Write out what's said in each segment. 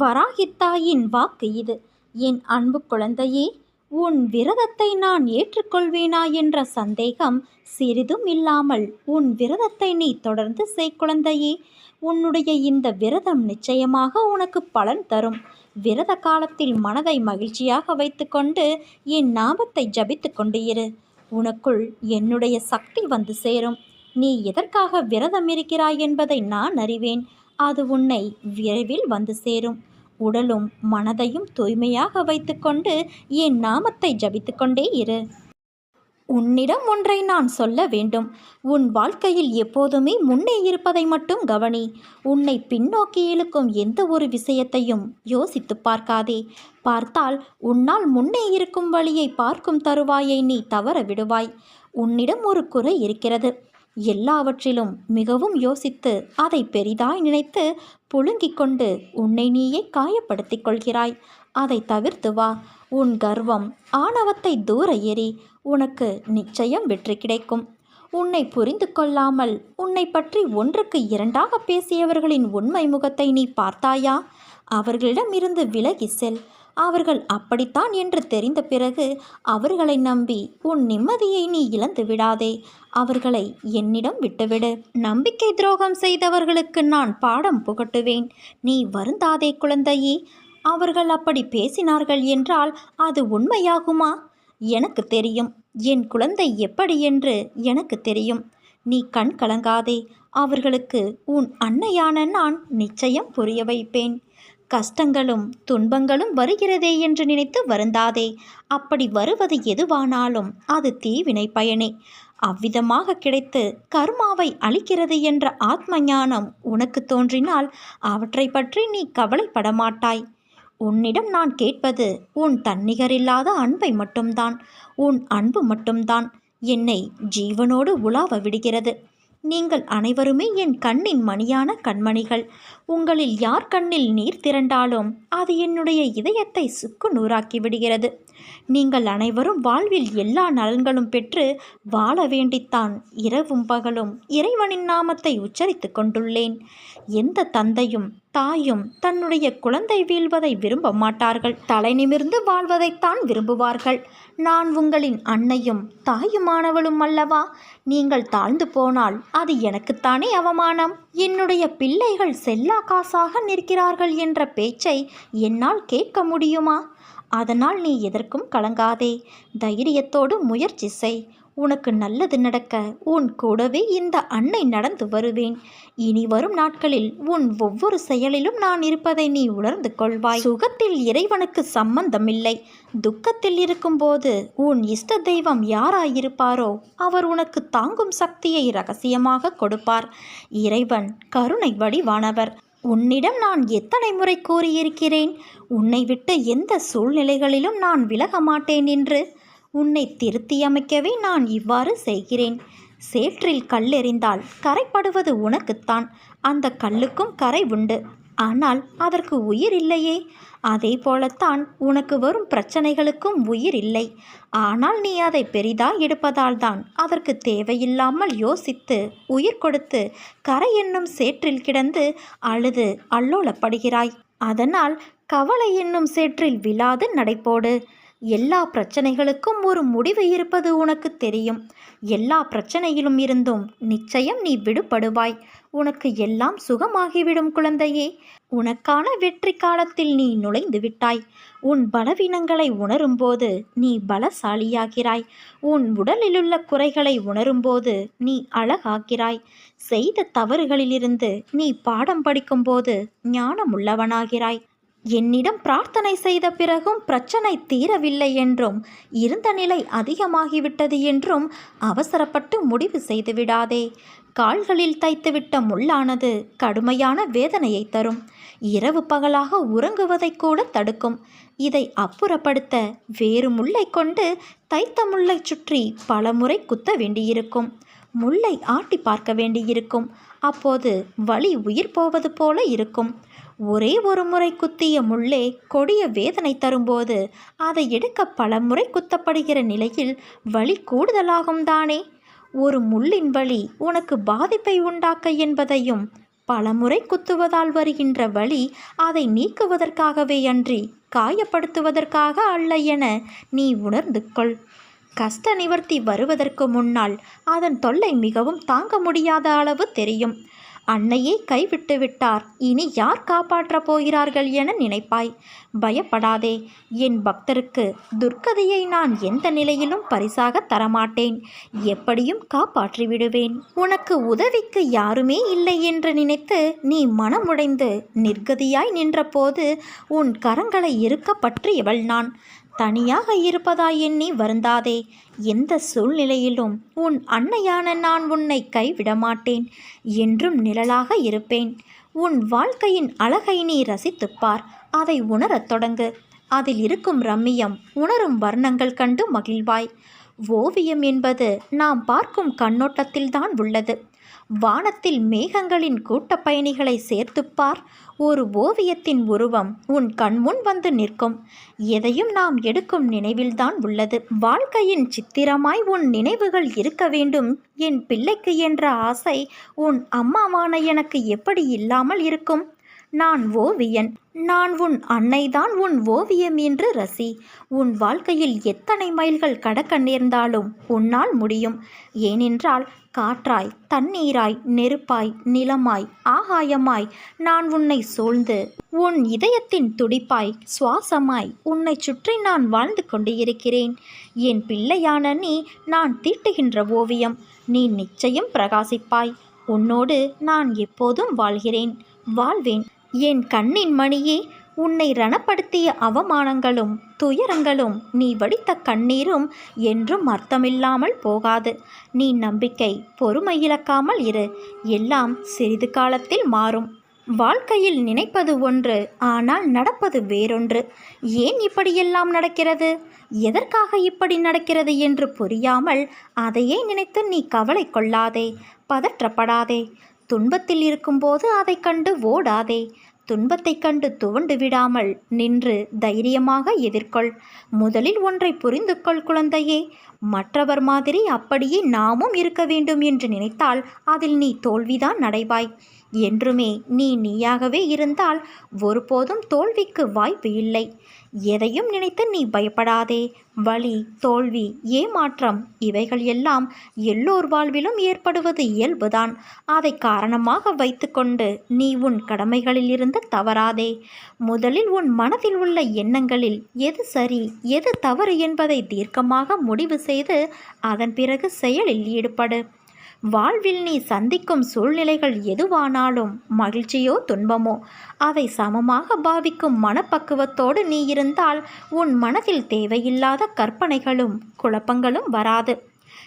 வராகித்தாயின் வாக்கு இது. என் அன்பு குழந்தையே உன் விரதத்தை நான் ஏற்றுக்கொள்வேனா என்ற சந்தேகம் சிறிதும் இல்லாமல் உன் விரதத்தை நீ தொடர்ந்து செய் குழந்தையே. உன்னுடைய இந்த விரதம் நிச்சயமாக உனக்கு பலன் தரும். விரத காலத்தில் மனதை மகிழ்ச்சியாக வைத்துக்கொண்டு என் நாமத்தை ஜபித்து கொண்டு இரு. உனக்குள் என்னுடைய சக்தி வந்து சேரும். நீ எதற்காக விரதம் இருக்கிறாய் என்பதை நான் அறிவேன். அது உன்னை விரைவில் வந்து சேரும். உடலும் மனதையும் தூய்மையாக வைத்துக்கொண்டு என் நாமத்தை ஜபித்துக்கொண்டே இரு. உன்னிடம் ஒன்றை நான் சொல்ல வேண்டும். உன் வாழ்க்கையில் எப்போதுமே முன்னே இருப்பதை மட்டும் கவனி. உன்னை பின்னோக்கி இழுக்கும் எந்த ஒரு விஷயத்தையும் யோசித்து பார்க்காதே. பார்த்தால் உன்னால் முன்னே இருக்கும் வழியை பார்க்கும் தருவாயை நீ தவற விடுவாய். உன்னிடம் ஒரு குறை இருக்கிறது. எல்லாவற்றிலும் மிகவும் யோசித்து அதை பெரிதாய் நினைத்து புழுங்கிக் கொண்டு உன்னை நீயே காயப்படுத்திக் கொள்கிறாய். அதை தவிர்த்து வா. உன் கர்வம் ஆணவத்தை தூர எறி உனக்கு நிச்சயம் வெற்றி கிடைக்கும். உன்னை புரிந்து கொள்ளாமல் உன்னை பற்றி ஒன்றுக்கு இரண்டாக பேசியவர்களின் உண்மை முகத்தை நீ பார்த்தாயா? அவர்களிடமிருந்து விலகி செல். அவர்கள் அப்படித்தான் என்று தெரிந்த பிறகு அவர்களை நம்பி உன் நிம்மதியை நீ இழந்து விடாதே. அவர்களை என்னிடம் விட்டுவிடு. நம்பிக்கை துரோகம் செய்தவர்களுக்கு நான் பாடம் புகட்டுவேன். நீ வருந்தாதே குழந்தையே. அவர்கள் அப்படி பேசினார்கள் என்றால் அது உண்மையாகுமா? எனக்கு தெரியும். என் குழந்தை எப்படி என்று எனக்கு தெரியும். நீ கண் கலங்காதே. அவர்களுக்கு உன் அன்னையான நான் நிச்சயம் புரிய வைப்பேன். கஷ்டங்களும் துன்பங்களும் வருகிறதே என்று நினைத்து வருந்தாதே. அப்படி வருவது எதுவானாலும் அது தீவினை பயனே. அவ்விதமாக கிடைத்து கர்மாவை அளிக்கிறது என்ற ஆத்ம ஞானம் உனக்கு தோன்றினால் அவற்றை பற்றி நீ கவலைப்பட மாட்டாய் உன்னிடம் நான் கேட்பது உன் தன்னிகரில்லாத அன்பை மட்டும்தான். உன் அன்பு மட்டும்தான். என்னை ஜீவனோடு உலாவ விடுகிறது. நீங்கள் அனைவருமே என் கண்ணின் மணியான கண்மணிகள். உங்களில் யார் கண்ணில் நீர் திரண்டாலும் அது என்னுடைய இதயத்தை சுக்கு நூறாக்கி விடுகிறது. நீங்கள் அனைவரும் வாழ்வில் எல்லா நலன்களும் பெற்று வாழ வேண்டித்தான் இரவும் பகலும் இறைவனின் நாமத்தை உச்சரித்து கொண்டுள்ளேன். எந்த தந்தையும் தாயும் தன்னுடைய குழந்தை வீழ்வதை விரும்ப மாட்டார்கள். தலை நிமிர்ந்து வாழ்வதைத்தான் விரும்புவார்கள். நான் உங்களின் அன்னையும் தாயுமானவளும் அல்லவா? நீங்கள் தாழ்ந்து போனால் அது எனக்குத்தானே அவமானம்? என்னுடைய பிள்ளைகள் செல்லா காசாக நிற்கிறார்கள் என்ற பேச்சை என்னால் கேட்க முடியுமா? அதனால் நீ எதற்கும் கலங்காதே. தைரியத்தோடு முயற்சி செய். உனக்கு நல்லது நடக்க உன் கூடவே இந்த அன்னை நடந்து வருவேன். இனி வரும் நாட்களில் உன் ஒவ்வொரு செயலிலும் நான் இருப்பதை நீ உணர்ந்து கொள்வாய். சுகத்தில் இறைவனுக்கு சம்பந்தமில்லை. துக்கத்தில் இருக்கும்போது உன் இஷ்ட தெய்வம் யாராயிருப்பாரோ அவர் உனக்கு தாங்கும் சக்தியை ரகசியமாக கொடுப்பார். இறைவன் கருணை வடிவானவர். உன்னிடம் நான் எத்தனை முறை கூறியிருக்கிறேன்? உன்னை விட்டு எந்த சூழ்நிலைகளிலும் நான் விலக மாட்டேன் என்று. உன்னை திருத்தியமைக்கவே நான் இவ்வாறு செய்கிறேன். சேற்றில் கல்லெறிந்தால் கரைப்படுவது உனக்குத்தான். அந்த கல்லுக்கும் கரை உண்டு. ஆனால் அதற்கு உயிர் இல்லையே. அதே போலத்தான் உனக்கு வரும் பிரச்சனைகளுக்கும் உயிர் இல்லை. ஆனால் நீ அதை பெரிதாய் எடுப்பதால் தான் அதற்கு தேவையில்லாமல் யோசித்து உயிர் கொடுத்து கரை என்னும் சேற்றில் கிடந்து அழுது அல்லோலப்படுகிறாய். அதனால் கவலை என்னும் சேற்றில் விழாது நடைபோடு எல்லா பிரச்சனைகளுக்கும் ஒரு முடிவு இருப்பது உனக்கு தெரியும். எல்லா பிரச்சனையிலும் இருந்தும் நிச்சயம் நீ விடுபடுவாய். உனக்கு எல்லாம் சுகமாகிவிடும் குழந்தையே. உனக்கான வெற்றி காலத்தில் நீ நுழைந்து விட்டாய். உன் பலவீனங்களை உணரும்போது நீ பலசாலியாகிறாய். உன் உடலிலுள்ள குறைகளை உணரும்போது நீ அழகாகிறாய். செய்த தவறுகளிலிருந்து நீ பாடம் படிக்கும்போது ஞானமுள்ளவனாகிறாய். என்னிடம் பிரார்த்தனை செய்த பிறகும் பிரச்சனை தீரவில்லை என்றும் இருந்த நிலை அதிகமாகிவிட்டது என்றும் அவசரப்பட்டு முடிவு செய்துவிடாதே கால்களில் தைத்துவிட்ட முள்ளானது கடுமையான வேதனையை தரும். இரவு பகலாக உறங்குவதை கூட தடுக்கும். இதை அப்புறப்படுத்த வேறு முல்லை கொண்டு தைத்த முல்லை சுற்றி பல முறை குத்த வேண்டியிருக்கும். முல்லை ஆட்டி பார்க்க வேண்டியிருக்கும். அப்போது வலி உயிர் போவது போல இருக்கும். ஒரே ஒரு முறை குத்திய முள்ளே கொடிய வேதனை தரும்போது அதை எடுக்க பல முறை குத்தப்படுகிற நிலையில் வலி கூடுதலாகும் தானே? ஒரு முள்ளின் வலி உனக்கு பாதிப்பை உண்டாக்க என்பதையும் பலமுறை குத்துவதால் வருகின்ற வழி அதை நீக்குவதற்காகவே அன்றி காயப்படுத்துவதற்காக அல்ல என நீ உணர்ந்து கொள். கஷ்ட நிவர்த்தி வருவதற்கு முன்னால் அதன் தொல்லை மிகவும் தாங்க முடியாத அளவு தெரியும். அன்னையே கைவிட்டு விட்டார். இனி யார் காப்பாற்றப் போகிறார்கள் என நினைப்பாய். பயப்படாதே. என் பக்தருக்கு துர்க்கதையை நான் எந்த நிலையிலும் பரிசாக தரமாட்டேன். எப்படியும் காப்பாற்றி விடுவேன். உனக்கு உதவிக்கு யாருமே இல்லை என்று நினைத்து நீ மனமுடைந்து நிர்கதியாய் நின்றபோது உன் கரங்களை இருக்க பற்றியவள் நான். தனியாக இருப்பதாய் எண்ணி வருந்தாதே. எந்த சூழ்நிலையிலும் உன் அன்னையான நான் உன்னை கைவிட மாட்டேன் என்றும் நிழலாக இருப்பேன். உன் வாழ்க்கையின் அழகை நீ ரசித்துப் பார். அதை உணரத் தொடங்கு. அதில் இருக்கும் ரம்மியம் உணரும் வர்ணங்கள் கண்டு மகிழ்வாய். ஓவியம் என்பது நாம் பார்க்கும் கண்ணோட்டத்தில்தான் உள்ளது. வானத்தில் மேகங்களின் கூட்டப் பயணிகளை சேர்த்துப்பார். ஒரு ஓவியத்தின் உருவம் உன் கண்முன் வந்து நிற்கும். எதையும் நாம் எடுக்கும் நினைவில்தான் உள்ளது. வாழ்க்கையின் சித்திரமாய் உன் நினைவுகள் இருக்க வேண்டும். என் பிள்ளைக்கு என்ற ஆசை உன் அம்மாவான எனக்கு எப்படி இல்லாமல் இருக்கும்? நான் ஓவியன். நான் உன் அன்னைதான் உன் ஓவியம் என்று ரசி. உன் வாழ்க்கையில் எத்தனை மைல்கள் கடக்க நேர்ந்தாலும் உன்னால் முடியும். ஏனென்றால் காற்றாய் தண்ணீராய் நெருப்பாய் நிலமாய் ஆகாயமாய் நான் உன்னை சூழ்ந்து உன் இதயத்தின் துடிப்பாய் சுவாசமாய் உன்னை சுற்றி நான் வாழ்ந்து கொண்டு இருக்கிறேன். என் பிள்ளையான நீ நான் தீட்டுகின்ற ஓவியம் நீ நிச்சயம் பிரகாசிப்பாய். உன்னோடு நான் எப்போதும் வாழ்கிறேன் வாழ்வேன். என் கண்ணின் மணியே உன்னை ரணப்படுத்திய அவமானங்களும் துயரங்களும் நீ வடித்த கண்ணீரும் என்றும் அர்த்தமில்லாமல் போகாது. நீ நம்பிக்கை பொறுமை இழக்காமல் இரு. எல்லாம் சிறிது காலத்தில் மாறும். வாழ்க்கையில் நினைப்பது ஒன்று ஆனால் நடப்பது வேறொன்று. ஏன் இப்படியெல்லாம் நடக்கிறது? எதற்காக இப்படி நடக்கிறது என்று புரியாமல் அதையே நினைத்து நீ கவலை கொள்ளாதே பதற்றப்படாதே. துன்பத்தில் இருக்கும்போது அதை கண்டு ஓடாதே. துன்பத்தைக் கண்டு துவண்டு விடாமல் நின்று தைரியமாக எதிர்கொள். முதலில் ஒன்றை புரிந்து கொள் குழந்தையே. மற்றவர் மாதிரி அப்படியே நாமும் இருக்க வேண்டும் என்று நினைத்தால் அதில் நீ தோல்விதான் நடைபாய் என்றுமே நீ நீயாகவே இருந்தால் ஒருபோதும் தோல்விக்கு வாய்ப்பு இல்லை. எதையும் நினைத்து நீ பயப்படாதே. வலி தோல்வி ஏமாற்றம் இவைகள் எல்லாம் எல்லோர் வாழ்விலும் ஏற்படுவது இயல்புதான். அதை காரணமாக வைத்துக்கொண்டு நீ உன் கடமைகளிலிருந்து தவறாதே. முதலில் உன் மனதில் உள்ள எண்ணங்களில் எது சரி எது தவறு என்பதை தீர்க்கமாக முடிவு செய்து அதன் பிறகு செயலில் ஈடுபடு. வாழ்வில் நீ சந்திக்கும் சூழ்நிலைகள் எதுவானாலும் மகிழ்ச்சியோ துன்பமோ அதை சமமாக பாவிக்கும் மனப்பக்குவத்தோடு நீ இருந்தால் உன் மனதில் தேவையில்லாத கற்பனைகளும் குழப்பங்களும் வராது.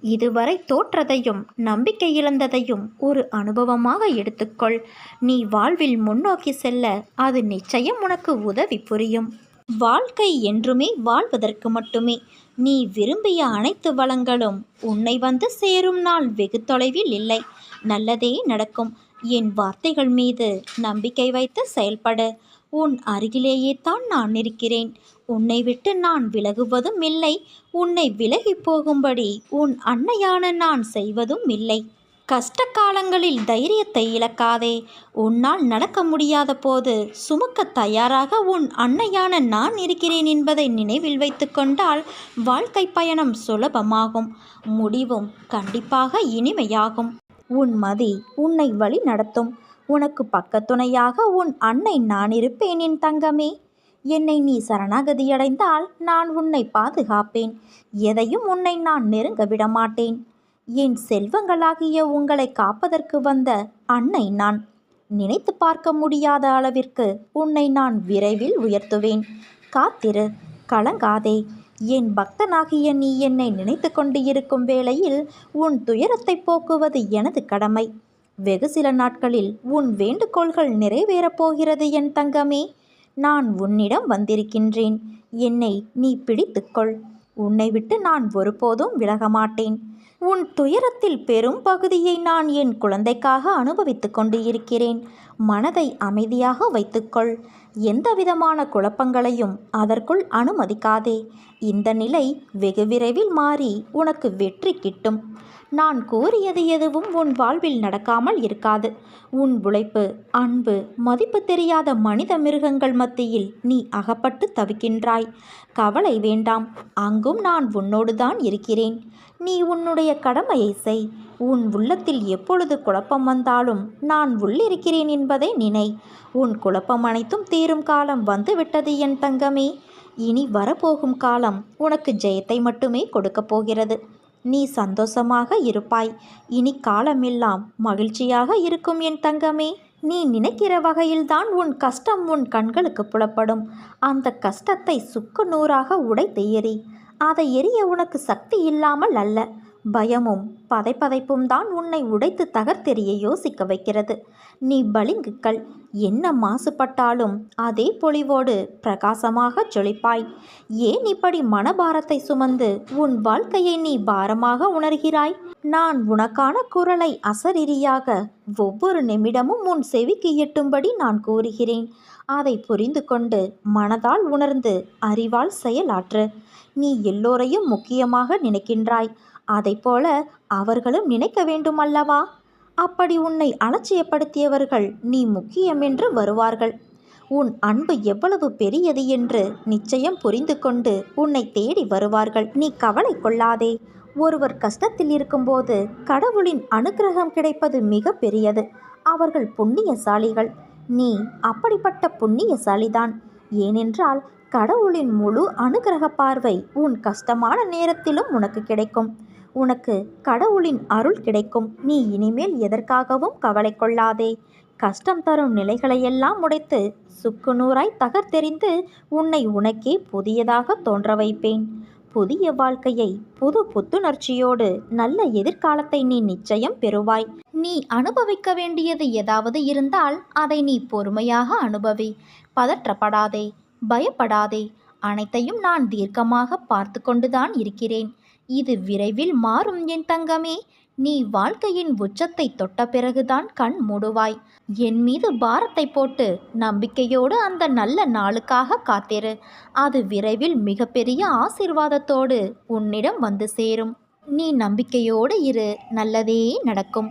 இதுவரை தோற்றதையும் நம்பிக்கை இழந்ததையும் ஒரு அனுபவமாக எடுத்துக்கொள். நீ வாழ்வில் முன்னோக்கி செல்ல அது நிச்சயம் உனக்கு உதவி புரியும். வாழ்க்கை என்றுமே வாழ்வதற்கு மட்டுமே. நீ விரும்பிய அனைத்து வளங்களும் உன்னை வந்து சேரும் நாள் வெகு தொலைவில் இல்லை. நல்லதே நடக்கும். என் வார்த்தைகள் மீது நம்பிக்கை வைத்து செயல்படு. உன் அருகிலேயே தான் நான் இருக்கிறேன். உன்னை விட்டு நான் விலகுவதும் இல்லை. உன்னை விலகி போகும்படி உன் அன்னையான நான் செய்வதும் இல்லை. கஷ்ட காலங்களில் தைரியத்தை இழக்காதே. உன்னால் நடக்க முடியாத போது சுமக்க தயாராக உன் அன்னையான நான் இருக்கிறேன் என்பதை நினைவில் வைத்துக்கொண்டால் வாழ்க்கை பயணம் சுலபமாகும். முடிவும் கண்டிப்பாக இனிமையாகும். உன் மதி உன்னை வழி நடத்தும். உனக்கு பக்கத்துணையாக உன் அன்னை நான் இருப்பேன் என் தங்கமே. என்னை நீ சரணாகதியடைந்தால் நான் உன்னை பாதுகாப்பேன். எதையும் உன்னை நான் நெருங்க விட மாட்டேன் என் செல்வங்களாகிய உங்களை காப்பதற்கு வந்த அன்னை நான். நினைத்து பார்க்க முடியாத அளவிற்கு உன்னை நான் விரைவில் உயர்த்துவேன். காத்திரு கலங்காதே. என் பக்தனாகிய நீ என்னை நினைத்து கொண்டு இருக்கும் வேளையில் உன் துயரத்தை போக்குவது எனது கடமை. வெகு சில நாட்களில் உன் வேண்டுகோள்கள் நிறைவேறப் போகிறது என் தங்கமே. நான் உன்னிடம் வந்திருக்கின்றேன். என்னை நீ பிடித்துக்கொள் உன்னை விட்டு நான் ஒருபோதும் விலக மாட்டேன் உன் துயரத்தில் பெரும் பகுதியை நான் என் குழந்தைக்காக அனுபவித்துக் கொண்டு இருக்கிறேன் மனதை அமைதியாக வைத்துக்கொள். எந்தவிதமான குழப்பங்களையும் அதற்குள் அனுமதிக்காதே. இந்த நிலை வெகு விரைவில் மாறி உனக்கு வெற்றி கிட்டும். நான் கூறியது எதுவும் உன் வாழ்வில் நடக்காமல் இருக்காது. உன் உழைப்பு அன்பு மதிப்பு தெரியாத மனித மிருகங்கள் மத்தியில் நீ அகப்பட்டு தவிக்கின்றாய். கவலை வேண்டாம். அங்கும் நான் உன்னோடு தான் இருக்கிறேன். நீ உன்னுடைய கடமையை செய். உன் உள்ளத்தில் எப்பொழுது குழப்பம் வந்தாலும் நான் உள்ளிருக்கிறேன் என்பதை நினை. உன் குழப்பம் அனைத்தும் தீரும் காலம் வந்துவிட்டது என் தங்கமே. இனி வரப்போகும் காலம் உனக்கு ஜெயத்தை மட்டுமே கொடுக்கப் போகிறது. நீ சந்தோஷமாக இருப்பாய். இனி காலமெல்லாம் மகிழ்ச்சியாக இருக்கும் என் தங்கமே. நீ நினைக்கிற வகையில்தான் உன் கஷ்டம் உன் கண்களுக்கு புலப்படும். அந்த கஷ்டத்தை சுக்கு நூறாக உடைத்து எறி. அதை எரிய உனக்கு சக்தி இல்லாமல் அல்ல. பயமும் பதைப்பதைப்பும் தான் உன்னை உடைத்து தகர்த்தெறிய யோசிக்க வைக்கிறது. நீ பளிங்குக்கள் என்ன மாசுபட்டாலும் அதே பொலிவோடு பிரகாசமாக ஜொலிப்பாய். ஏன் இப்படி மனபாரத்தை சுமந்து உன் வாழ்க்கையை நீ பாரமாக உணர்கிறாய்? நான் உனக்கான குரலை அசரிரியாக ஒவ்வொரு நிமிடமும் உன் செவிக்கு எட்டும்படி நான் கூறுகிறேன். அதை புரிந்து கொண்டு மனதால் உணர்ந்து அறிவால் செயலாற்று. நீ எல்லோரையும் முக்கியமாக நினைக்கின்றாய். அதைப்போல அவர்களும் நினைக்க வேண்டுமல்லவா? அப்படி உன்னை அலட்சியப்படுத்தியவர்கள் நீ முக்கியம் என்று வருவார்கள். உன் அன்பு எவ்வளவு பெரியது என்று நிச்சயம் புரிந்து கொண்டு உன்னை தேடி வருவார்கள். நீ கவலை கொள்ளாதே. ஒருவர் கஷ்டத்தில் இருக்கும்போது கடவுளின் அனுக்கிரகம் கிடைப்பது மிக பெரியது. அவர்கள் புண்ணியசாலிகள். நீ அப்படிப்பட்ட புண்ணியசாலிதான். ஏனென்றால் கடவுளின் முழு அனுகிரக பார்வை உன் கஷ்டமான நேரத்திலும் உனக்கு கிடைக்கும். உனக்கு கடவுளின் அருள் கிடைக்கும். நீ இனிமேல் எதற்காகவும் கவலை கொள்ளாதே. கஷ்டம் தரும் நிலைகளையெல்லாம் உடைத்து சுக்குநூறாய் தகர்த்தெறிந்து உன்னை உனக்கே புதியதாக தோன்ற வைப்பேன். புதிய வாழ்க்கையை புது புத்துணர்ச்சியோடு நல்ல எதிர்காலத்தை நீ நிச்சயம் பெறுவாய். நீ அனுபவிக்க வேண்டியது ஏதாவது இருந்தால் அதை நீ பொறுமையாக அனுபவி. பதற்றப்படாதே பயப்படாதே. அனைத்தையும் நான் தீர்க்கமாக பார்த்து கொண்டுதான் இருக்கிறேன். இது விரைவில் மாறும் என் தங்கமே. நீ வாழ்க்கையின் உச்சத்தை தொட்ட பிறகுதான் கண் மூடுவாய். என் மீது பாரத்தை போட்டு நம்பிக்கையோடு அந்த நல்ல நாளுக்காக காத்திரு. அது விரைவில் மிகப்பெரிய ஆசிர்வாதத்தோடு உன்னிடம் வந்து சேரும். நீ நம்பிக்கையோடு இரு. நல்லதே நடக்கும்.